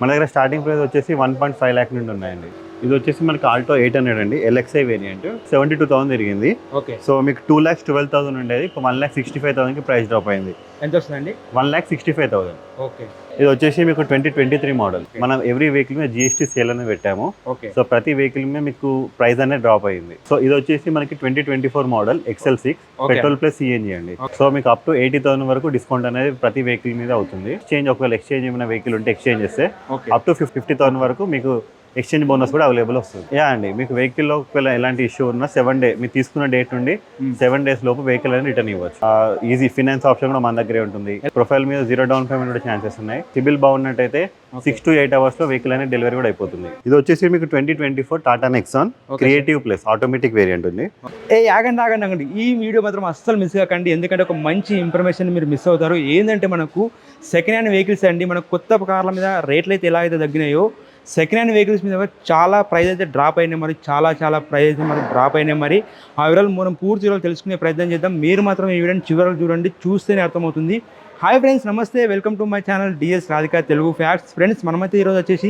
మన దగ్గర starting price వచ్చేసి వన్ పాయింట్ ఫైవ్ ల్యాక్ నుండి ఉన్నాయండి. ఇది వచ్చేసి మనకి ఆల్టో ఎయిట్ హండ్రెడ్ అండి LXI variant seventy two thousand తిరిగింది. ఓకే. సో మీకు టూ ల్యాక్స్ ట్వెల్వ్ థౌసండ్ ఉండేది ఇప్పుడు వన్ ల్యాక్ సిక్స్టీ ఫైవ్ థౌసండ్కి ప్రైస్ డ్రాప్ అయింది. ఎంత వస్తుందండి? One lakh sixty five thousand. Okay. ఇది వచ్చేసి మీకు ట్వంటీ ట్వంటీ త్రీ మోడల్. మనం ఎవ్రీ వెహికల్ మీద జిఎస్టీ సేల్ అనేది పెట్టాము. ఓకే. సో ప్రతి వెహికల్ మీద మీకు ప్రైస్ అనేది డ్రాప్ అయింది. సో ఇది వచ్చేసి మనకి twenty twenty four model XL six. Petrol plus CNG అండి. సో మీకు అప్ టు ఎయిటీ థౌసండ్ వరకు డిస్కౌంట్ అనేది ప్రతి వెహికల్ మీద అవుతుంది. ఎక్స్చేంజ్ ఒకవేళ ఎక్స్చేంజ్ ఏమైనా వెహికల్ ఉంటే ఎక్స్చేంజ్ చేస్తే అప్ టు ఫిఫ్టీ థౌసండ్ వరకు మీకు ఎక్స్చేంజ్ బోనస్ కూడా అవైలబుల్ వస్తుంది. యా అండి. మీకు వెహికల్లో ఒకవేళ ఎలాంటి ఇష్యూ ఉన్నా సెవెన్ డే మీరు తీసుకున్న డేట్ నుండి Hmm. సెవెన్ డేస్ లోపు వెహికల్ అనేది రిటర్న్ ఇవ్వచ్చు. ఈజీ ఫినాన్స్ ఆప్షన్ కూడా మన దగ్గరే ఉంటుంది. ప్రొఫైల్ మీద జీరో డౌన్ పేమెంట్ కూడా ఛాన్సెస్ ఉన్నాయి. సిబిల్ బాగున్నట్టయితే సిక్స్ టు ఎయిట్ అవర్స్లో వెహికల్ అనేది డెలివరీ కూడా అయిపోతుంది. ఇది వచ్చేసి మీకు twenty twenty four Tata Nexon creative plus automatic variant ఉంది. ఏ ఆగండి ఆగండి ఆగండి. ఈ వీడియో మాత్రం అస్సలు మిస్ కాకండి. ఎందుకంటే ఒక మంచి ఇన్ఫర్మేషన్ మీరు మిస్ అవుతారు. ఏంటంటే మనకు సెకండ్ హ్యాండ్ వెహికల్స్ అండి. మనకు కొత్త కార్ల మీద రేట్లు అయితే ఎలా అయితే తగ్గినాయో సెకండ్ హ్యాండ్ వెహికల్స్ మీద చాలా ప్రైస్ అయితే డ్రాప్ అయినాయి మరి. చాలా చాలా ప్రైస్ అయితే మరి డ్రాప్ అయినాయి మరి. ఆ వివరాలు మనం పూర్తి వివరాలు తెలుసుకునే ప్రయత్నం చేద్దాం. మీరు మాత్రం ఈ వీడియోని చివరలు చూడండి. చూస్తేనే అర్థమవుతుంది. హాయ్ ఫ్రెండ్స్ నమస్తే. Welcome to my channel DS Radhika Telugu facts friends మనమైతే ఈరోజు వచ్చేసి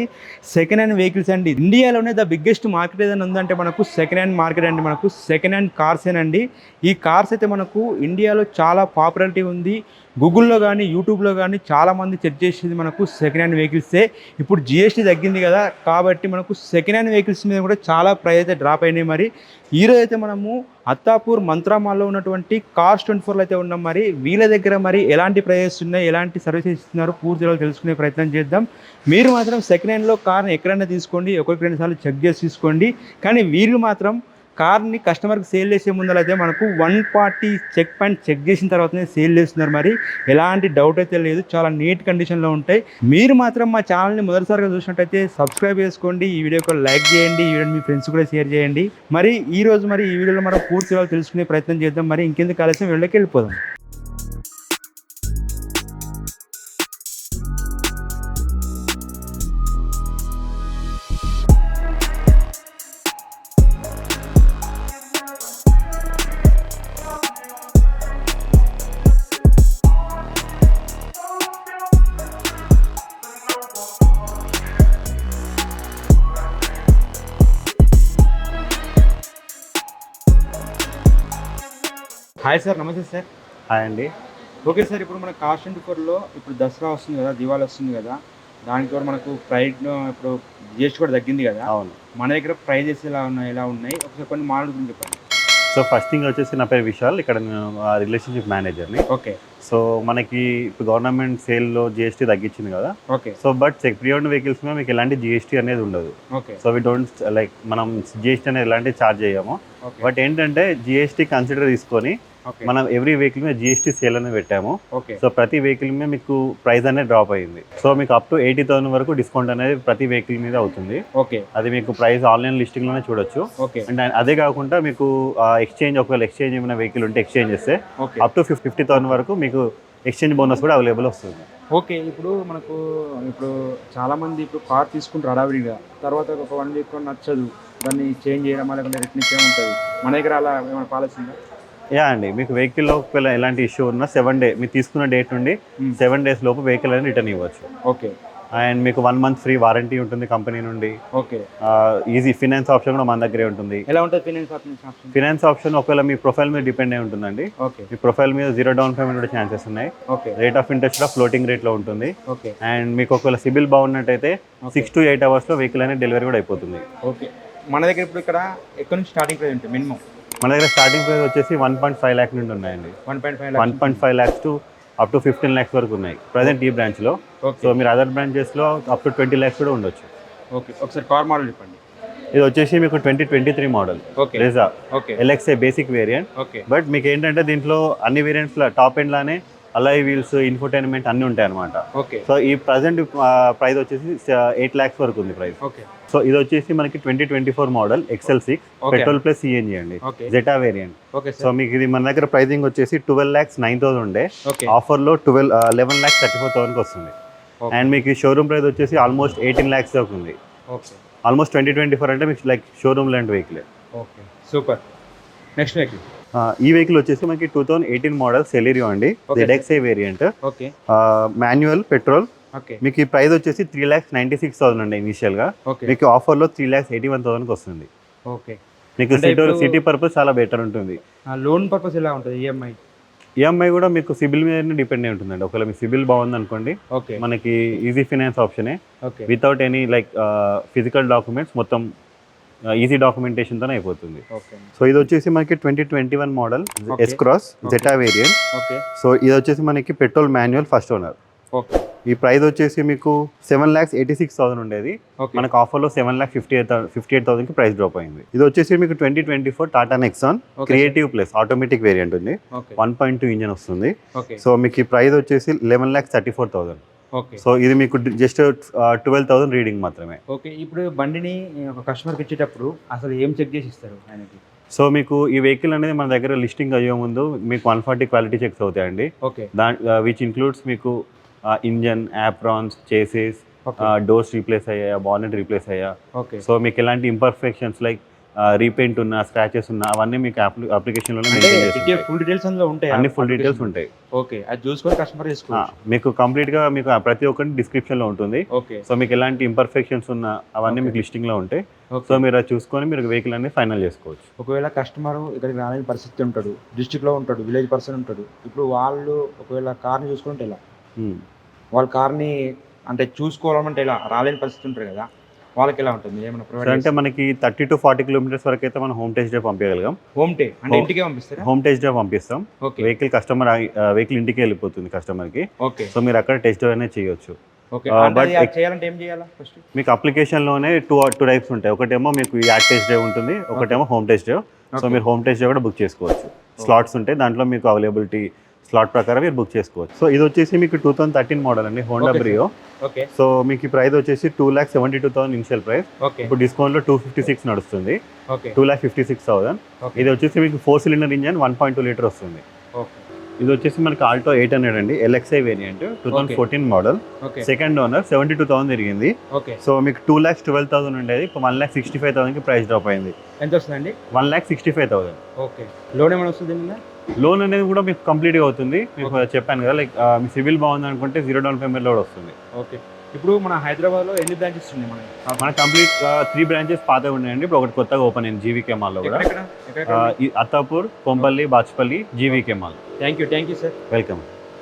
సెకండ్ హ్యాండ్ వెహికల్స్ అండి. ఇండియాలోనే ద బిగ్గెస్ట్ మార్కెట్ ఏదైనా ఉందంటే మనకు సెకండ్ హ్యాండ్ మార్కెట్ అండి. మనకు సెకండ్ హ్యాండ్ కార్స్ ఏనండి. ఈ కార్స్ అయితే మనకు ఇండియాలో చాలా పాపులారిటీ ఉంది. గూగుల్లో కానీ యూట్యూబ్లో కానీ చాలామంది చెక్ చేసేది మనకు సెకండ్ హ్యాండ్ వెహికల్సే ఇప్పుడు జిఎస్టీ తగ్గింది కదా కాబట్టి మనకు సెకండ్ హ్యాండ్ వెహికల్స్ మీద కూడా చాలా ప్రైస్ అయితే డ్రాప్ అయినాయి మరి. ఈరోజు అయితే మనము అత్తాపూర్ మంత్రామాల్లో ఉన్నటువంటి కార్స్ ట్వంటీ ఫోర్లో అయితే ఉన్నాం మరి. వీళ్ళ దగ్గర మరి ఎలాంటి ప్రైజెస్ ఉన్నాయి? ఎలాంటి సర్వీసెస్ ఇస్తున్నారు? పూర్తి తెలుసుకునే ప్రయత్నం చేద్దాం. మీరు మాత్రం సెకండ్ హ్యాండ్లో కార్ని ఎక్కడైనా తీసుకోండి. ఒకరికి రెండు సార్లు చెక్ చేసి తీసుకోండి కానీ వీళ్ళు మాత్రం కార్ని కస్టమర్కి సేల్ చేసే ముందర అయితే మనకు one forty check point check చేసిన తర్వాతనే సేల్ చేస్తున్నారు మరి. ఎలాంటి డౌట్ అయితే లేదు. చాలా నీట్ కండిషన్లో ఉంటాయి. మీరు మాత్రం మా ఛానల్ని మొదటిసారిగా చూసినట్టయితే సబ్స్క్రైబ్ చేసుకోండి. ఈ వీడియోకి లైక్ చేయండి. ఈ వీడియోని మీ ఫ్రెండ్స్ కూడా షేర్ చేయండి. మరి ఈ రోజు మరి ఈ వీడియోలో మనం పూర్తి తెలుసుకునే ప్రయత్నం చేద్దాం. మరి ఇంకెందుకు ఆలస్యం? వీళ్ళకి వెళ్ళిపోదాం. హాయ్ సార్ నమస్తే సార్. హాయ్ అండి. ఓకే సార్ ఇప్పుడు మన కాస్ట్ ఫోర్లో ఇప్పుడు దసరా వస్తుంది కదా దివాళీ వస్తుంది కదా దానికి కూడా మనకు ప్రైస్ ఇప్పుడు జిఎస్టీ కూడా తగ్గింది కదా. అవును. మన దగ్గర ప్రైజెస్ ఎలా ఉన్నాయి ఎలా ఉన్నాయి? ఒకసారి కొన్ని మోడల్ గురించి చెప్పండి. సో ఫస్ట్ థింగ్ వచ్చేసి నా పేరు విశాల్ ఇక్కడ నేను రిలేషన్షిప్ మేనేజర్ని ఓకే. సో మనకి ఇప్పుడు గవర్నమెంట్ సేల్లో జిఎస్టీ తగ్గించింది కదా. Okay. So but check pre own vehicles మీద మీకు ఎలాంటి జిఎస్టీ అనేది ఉండదు. Okay. So we don't like మనం జిఎస్టీ అనేది ఎలాంటి ఛార్జ్ చేయము. బట్ ఏంటంటే జిఎస్టీ కన్సిడర్ తీసుకొని మనం ఎవ్రీ వెహికల్ మీద జిఎస్టీ సేల్ అనేది పెట్టాము. సో ప్రతి వెహికల్ మీద మీకు ప్రైస్ అనేది డ్రాప్ అయింది. సో మీకు అప్ టు ఎయిటీ థౌసండ్ వరకు డిస్కౌంట్ అనేది ప్రతి వెహికల్ మీద అవుతుంది. ఓకే అది మీకు ప్రైస్ ఆన్లైన్ లిస్టింగ్లోనే చూడొచ్చు. ఓకే అండ్ అదే కాకుండా మీకు ఎక్స్చేంజ్ ఒకవేళ ఎక్స్చేంజ్ ఏమైనా వెహికల్ ఉంటే ఎక్స్చేంజ్ చేస్తే అప్ టు ఫిఫ్టీ థౌసండ్ వరకు మీకు ఎక్స్చేంజ్ బోనస్ కూడా అవైలబుల్ వస్తుంది. ఓకే ఇప్పుడు మనకు ఇప్పుడు చాలా మంది ఇప్పుడు కార్ తీసుకుంటారు హడావిడిగా. తర్వాత ఒక వన్ వీక్ నచ్చదు. దాన్ని చేంజ్ చేయడం లేకుంటే రిటర్న్ చేయడం ఉంటుంది. మన దగ్గర అలా ఏమైనా పాలసీ ఉందా? యా అండి మీకు వెహికల్లో ఎలాంటి ఇష్యూ ఉన్నా సెవెన్ డే మీరు తీసుకున్న డేట్ నుండి. సెవెన్ డేస్ లోపు వెహికల్ అనేది రిటర్న్ ఇవ్వచ్చు. ఓకే. అండ్ మీకు వన్ మంత్ ఫ్రీ వారంటీ ఉంటుంది కంపెనీ నుండి. ఓకే. ఈజీ ఫినాన్స్ ఆప్షన్ కూడా మన దగ్గరే ఉంటుంది. ఎలా ఉంటుంది ఫైనాన్స్ ఆప్షన్? ఫినాన్స్ ఆప్షన్ ఒకవేళ మీ ప్రొఫైల్ మీద డిపెండ్ అయి ఉంటుందండి. ఓకే. మీ ప్రొఫైల్ మీద జీరో డౌన్ పేమెంట్ కూడా ఛాన్సెస్ ఉన్నాయి. ఓకే. రేట్ ఆఫ్ ఇంట్రెస్ట్ కూడా ఫ్లోటింగ్ రేట్లో ఉంటుంది. ఓకే. అండ్ మీకు ఒకవేళ సిబిల్ బాగున్నట్టయితే సిక్స్ టు ఎయిట్ అవర్స్లో వెహికల్ అనేది డెలివరీ కూడా అయిపోతుంది. ఓకే. మన దగ్గర ఇప్పుడు ఇక్కడ ఎక్కడి నుంచి స్టార్టింగ్ ప్రైస్ ఉంటుంది మినిమం? మన దగ్గర స్టార్టింగ్ ప్రైస్ వచ్చేసి వన్ పాయింట్ ఫైవ్ ల్యాక్ నుండి ఉన్నాయండి. One point five one point five lakhs to up to fifteen lakhs వరకు ఉన్నాయి. ప్రజెంట్ ఈ బ్రాంచ్లో సో మీరు అదర్ బ్రాంచెస్లో అప్ టు ట్వంటీ ల్యాక్స్ కూడా ఉండొచ్చు. ఓకే ఒకసారి కార్ మోడల్ చెప్పండి. ఇది వచ్చేసి మీకు twenty twenty three model okay Reza okay LXI basic variant but మీకు ఏంటంటే దీంట్లో అన్ని వేరియంట్స్లో టాప్ ఎండ్లానే అలాయ్ వీల్స్ ఇన్ఫోటైన్మెంట్ అన్నీ ఉంటాయి అనమాట సో ఈ ప్రజెంట్ ప్రైస్ వచ్చేసి ఎయిట్ ల్యాక్స్ వరకు ఉంది ప్రైస్ ఓకే సో ఇది వచ్చేసి మనకి twenty twenty four model XL six. Petrol plus CNG అండి. ఓకే. జెటా వేరియంట్ సో మీకు ఇది మన దగ్గర ప్రైజింగ్ వచ్చేసి ట్వెల్వ్ ల్యాక్స్ నైన్ థౌసండ్ ఉండే. ఆఫర్లో twelve eleven lakhs thirty four థౌసండ్కి వస్తుంది. అండ్ మీకు షోరూమ్ ప్రైస్ వచ్చేసి ఆల్మోస్ట్ ఎయిటీన్ ల్యాక్స్ దాకా ఉంది. ఆల్మోస్ట్ ట్వంటీ ట్వంటీ ఫోర్ అంటే మీకు లైక్ షోరూమ్ లాంటి vehicle okay. Super. Next vehicle ఈ వెహికల్ వచ్చేసి మనకి two thousand eighteen model Celerio అండి. జెడ్ఎక్స్ఐ వేరియంట్ మాన్యువల్ పెట్రోల్ మీకు ఈ ప్రైస్ వచ్చేసి three lakhs ninety six thousand అండి ఇనిషియల్గా. ఓకే. మీకు ఆఫర్లో త్రీ ల్యాక్స్ ఎయిటీ వన్ థౌసండ్కి వస్తుంది. ఓకే. మీకు సిటీ సిటీ పర్పస్ చాలా బెటర్ ఉంటుంది. లోన్ పర్పస్ ఎలా ఉంటుంది E ఈఎంఐ ఈఎంఐ కూడా మీకు సిబిల్ మీద డిపెండ్ అయి ఉంటుందండి. ఒకవేళ మీ సిబిల్ బాగుంది అనుకోండి మనకి easy finance ఆప్షనే. Without any like physical documents మొత్తం ఈజీ డాక్యుమెంటేషన్తోనే అయిపోతుంది. సో ఇది వచ్చేసి మనకి twenty twenty one model. S cross Zeta variant okay. So ఇది వచ్చేసి మనకి petrol manual first owner. Okay. ఈ ప్రైస్ వచ్చేసి మీకు seven lakhs eighty six thousand ఉండేది. మనకు ఆఫర్లో seven lakh fifty eight fifty eight థౌసండ్కి price drop అయింది. ఇది వచ్చేసి మీకు twenty twenty four Tata Nexon creative plus automatic variant ఉంది. వన్ పాయింట్ టూ ఇంజన్ వస్తుంది. సో మీకు ఈ ప్రైస్ వచ్చేసి eleven lakhs thirty four thousand. So ఇది మీకు జస్ట్ ట్వెల్వ్ థౌసండ్ రీడింగ్ మాత్రమే. ఓకే. ఇప్పుడు బండిని ఒక కస్టమర్కి ఇచ్చేటప్పుడు అసలు ఏం చెక్ చేసి ఇస్తారు ఆయనకి? సో మీకు ఈ వెహికల్ అనేది మన దగ్గర లిస్టింగ్ అయ్యే ముందు మీకు వన్ ఫార్టీ క్వాలిటీ చెక్స్ అవుతాయండి. ఓకే. దా విచ్ ఇన్క్లూడ్స్ మీకు engine aprons chassis doors replace అయ్యాయా బానెట్ రీప్లేస్ అయ్యా ఓకే. సో మీకు ఎలాంటి ఇంపర్ఫెక్షన్స్ లైక్ రీపెయింట్ ఉన్న స్క్రాచెస్ ఉన్న అవన్నీ మీకు అప్లికేషన్లోనే అంటే మెయింటైన్ ఫుల్ డీటెయిల్స్ అందులో ఉంటాయి? అన్ని ఫుల్ డీటెయిల్స్ ఉంటాయి. ఓకే. అది చూసుకొని కస్టమర్ ఆ, తీసుకోవచ్చు మీకు కంప్లీట్గా మీకు ఆ ప్రతి ఒక్కటి డిస్క్రిప్షన్లో ఉంటుంది. ఓకే. సో మీకు ఎలాంటి ఇంపర్ఫెక్షన్స్ ఉన్న అవన్నీ. మీకు లిస్టింగ్లో ఉంటాయి. సో మీరు అది చూసుకొని మీరు వెహికల్ అనేది ఫైనల్ చేసుకోవచ్చు. ఒకవేళ కస్టమర్ ఇక్కడికి రాలేని పరిస్థితి ఉంటాడు డిస్ట్రిక్ట్లో ఉంటాడు విలేజ్ పర్సన్ ఉంటాడు ఇప్పుడు వాళ్ళు ఒకవేళ కార్ని చూసుకుంటే ఎలా? Hmm. వాళ్ళ కార్ని అంటే చూసుకోవాలంటే ఎలా రాలేని పరిస్థితి ఉంటారు కదా వాళ్ళకి ఎలా ఉంటుంది? ఏమైనా ప్రొవైడ్ అంటే మనకి థర్టీ టు ఫార్టీ కిలోమీటర్స్ వరకు అయితే మనం హోమ్ టెస్ట్ డే పంపించగలిగాం. హోమ్ టే అంటే ఇంటికే పంపిస్తారా? హోమ్ టెస్ట్ డే పంపిస్తాం. వెహికల్ కస్టమర్ వెహికల్ ఇంటికి వెళ్ళిపోతుంది కస్టమర్కి ఓకే సో మీరు అక్కడ టెస్ట్ డ్రైవ్ అనేది చేయొచ్చు. ఓకే Uh, చేయాలంటే ఏం చేయాలా ఫస్ట్ మీకు అప్లికేషన్లోనే టూ టూ టైప్స్ ఉంటాయి. ఒకటేమో మీకు యాడ్ టెస్ట్ డ్రైవ్ ఉంటుంది ఒకటేమో హోమ్ టెస్ట్ డ్రైవ్. సో మీరు హోమ్ టెస్ట్ డ్రైవ్ కూడా బుక్ చేసుకోవచ్చు. స్లాట్స్ ఉంటాయి దాంట్లో మీకు అవైలబిలిటీ స్లాట్ ప్రకారం మీరు బుక్ చేసుకోవచ్చు. సో ఇది వచ్చేసి మీకు టూ థౌసండ్ థర్టీన్ మోడల్ అండి హోండా. బ్రియో. ఓకే. సో మీకు ఈ ప్రైస్ వచ్చేసి two lakh seventy two thousand initial price. Okay. ఇప్పుడు డిస్కౌంట్లో టూ ఫిఫ్టీ సిక్స్ నడుస్తుంది. Okay. Two lakh fifty six thousand. ఇది వచ్చేసి మీకు four cylinder engine one point two litre వస్తుంది. ఓకే. ఇది వచ్చేసి మనకి ఆల్టో ఎయిట్ హండ్రెడ్ అండి LXI variant two thousand fourteen model. Second owner seventy two thousand తిరిగింది. ఓకే. సో మీకు టూ ల్యాక్స్ ట్వెల్వ్ థౌసండ్ ఉండేది ఇప్పుడు వన్ ల్యాక్ సిక్స్టీ ఫైవ్ థౌసండ్కి ప్రైస్ డ్రాప్ అయింది. ఎంత వస్తుందండి? One lakh sixty five thousand. Okay. Loan ఏమైనా వస్తుంది లోన్ అనేది కూడా మీకు కంప్లీట్గా అవుతుంది. మీకు చెప్పాను కదా లైక్ మీ సివిల్ బాగుంది అనుకుంటే జీరో డౌన్ పేమెంట్ కూడా వస్తుంది. ఓకే. ఇప్పుడు మన హైదరాబాద్లో ఎన్ని బ్రాంచెస్ ఉన్నాయి మనకి? మన కంప్లీట్ త్రీ బ్రాంచెస్ పాత ఉన్నాయండి. ఇప్పుడు ఒకటి కొత్తగా ఓపెన్ అయింది జీవీకే మాల్లో కూడా. Attapur Kompally Bachupally GVK mall thank you thank you sir. Welcome.